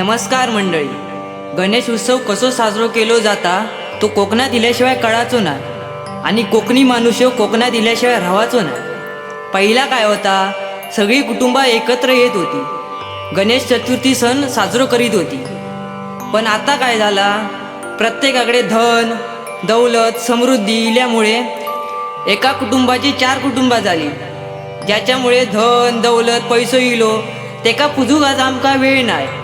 नमस्कार मंडळी. गणेश उत्सव कसो साजरो केलो जाता तो कोकणात इल्याशिवाय कळाचो ना. आणि कोकणी माणूस कोकणात इल्याशिवाय राहावाचो ना. पहिला काय होता सगळी कुटुंबा एकत्र येत होती. गणेश चतुर्थी सण साजरो करीत होती. पण आता काय झाला प्रत्येकाकडे धन दौलत समृद्धी इल्यामुळे एका कुटुंबाची चार कुटुंबा झाली. ज्याच्यामुळे धन दौलत पैसो इलो तेका पुजूक आज आमका वेळ नाही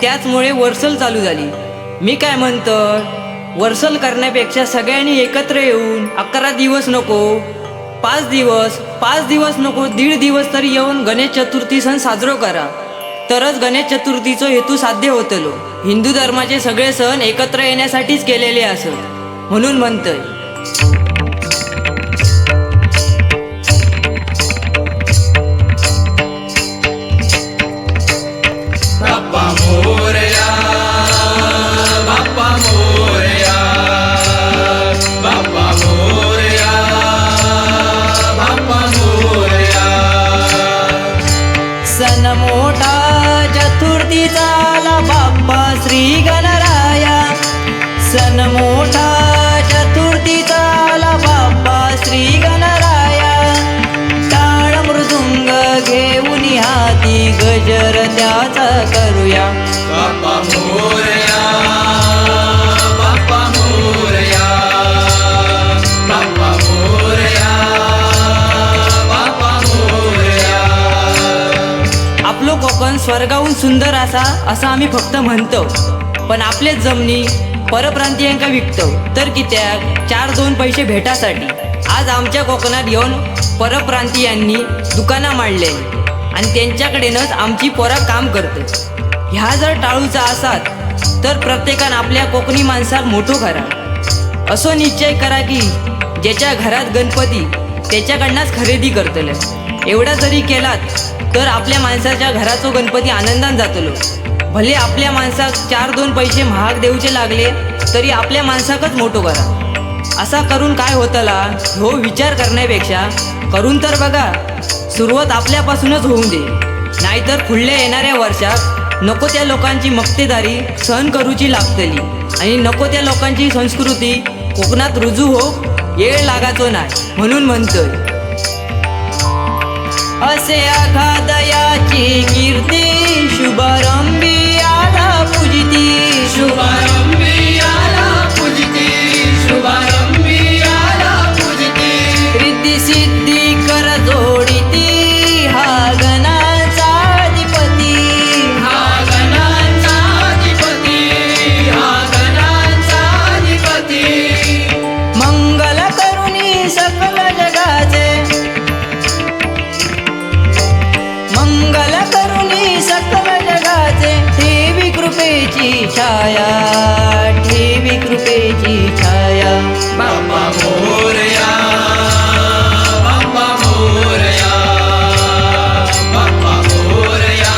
त्याचमुळे वर्सल चालू झाली. मी काय म्हणतो? वर्सल करण्यापेक्षा सगळ्यांनी एकत्र येऊन अकरा दिवस नको पाच दिवस पाच दिवस नको दीड दिवस तरी येऊन गणेश चतुर्थी सण साजरो करा. तरच गणेश चतुर्थीचो हेतू साध्य होतलो. हिंदू धर्माचे सगळे सण एकत्र येण्यासाठीच केलेले असत. म्हणून म्हणतोय. त्याचा करूया. बाप्पा मोरया बाप्पा मोरया बाप्पा मोरया बाप्पा मोरया. आपलो कोकण स्वर्गाहून सुंदर असा असं आम्ही फक्त म्हणतो. पण आपलेच जमनी परप्रांतीयांका विकतो. तर कित्याक? चार दोन पैसे भेटासाठी. आज आमच्या कोकणात येऊन परप्रांतीयांनी दुकानं मांडले आणि त्यांच्याकडेनच आमची पोरं काम करतो. ह्या जर टाळूचा असात तर प्रत्येकान आपल्या कोकणी माणसाक मोठो करा. असो निश्चय करा की ज्याच्या घरात गणपती त्याच्याकडनंच खरेदी करतले. एवढा जरी केलात तर आपल्या माणसाच्या घराचो गणपती आनंदान जातलो. भले आपल्या माणसाक चार दोन पैसे महाग देऊचे लागले तरी आपल्या माणसाकच मोठो करा. असा करून काय होतला? हो विचार करण्यापेक्षा करून तर बघा. सुरुवात आपल्यापासूनच होऊन दे. नाहीतर पुढल्या येणाऱ्या वर्षात नको त्या लोकांची मक्तेदारी सहन करूची लागतली. आणि नको त्या लोकांची संस्कृती कोकणात रुजू हो येळ लागाचो नाही म्हणून म्हणतोय. असे आघादयाची कीर्ती शुभारंभी आधा पूजिती शुभारंभ कृपेची छाया ठेवी कृपेची छाया. बाप्पा मोरया बाप्पा मोरया बाप्पा मोरया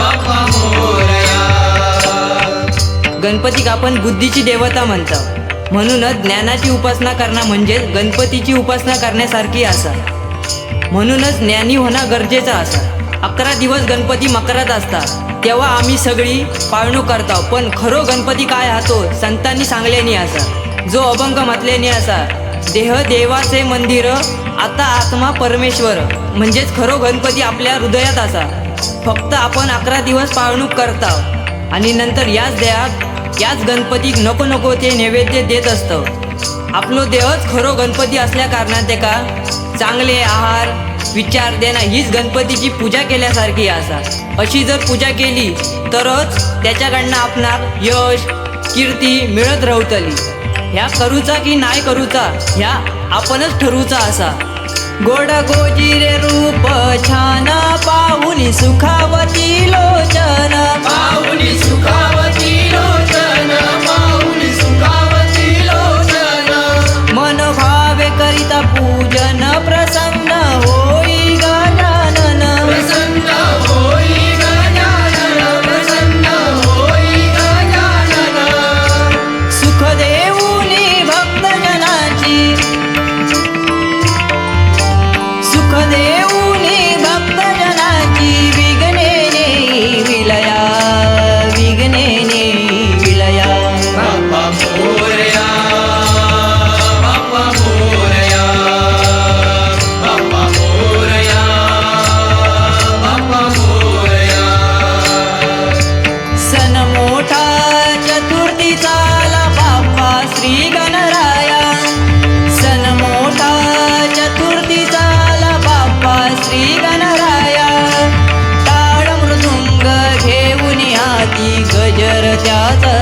बाप्पा मोरया. गणपतीक आपण बुद्धीची देवता म्हणतो म्हणूनच ज्ञानाची उपासना करणं म्हणजे गणपतीची उपासना करण्यासारखी असा. म्हणूनच ज्ञानी होणं गरजेचं असा. अकरा दिवस गणपती मकरात असतात. तेव्हा आम्ही सगळी पाळणूक करतो. पण खरो गणपती काय हातो संतांनी सांगल्यानी असा. जो अभंग म्हटल्यानी असा. देह देवाचे मंदिर आता आत्मा परमेश्वर. म्हणजेच खरो गणपती आपल्या हृदयात असा. फक्त आपण अकरा दिवस पाळणूक करता. आणि नंतर याच देहात याच गणपतीक नको नको ते नैवेद्य देत असतं. आपलो देहच खरो गणपती असल्या कारणान तेका चांगले आहार विचार देणं हीच गणपतीची पूजा केल्यासारखी असा. अशी जर पूजा केली तरच त्याच्याकडनं आपणाक यश कीर्ती मिळत राहतली ह्या करूचा की नाही करूचा ह्या आपणच ठरवूचा असा. गोड गोजिरे रूप छान पाहुनी सुखावती लोच श्री गणराया. सन मोठा चतुर्थीचा बाप्पा श्री गणराया. ताळ मृदुंग घेऊन हाती गजर त्याचा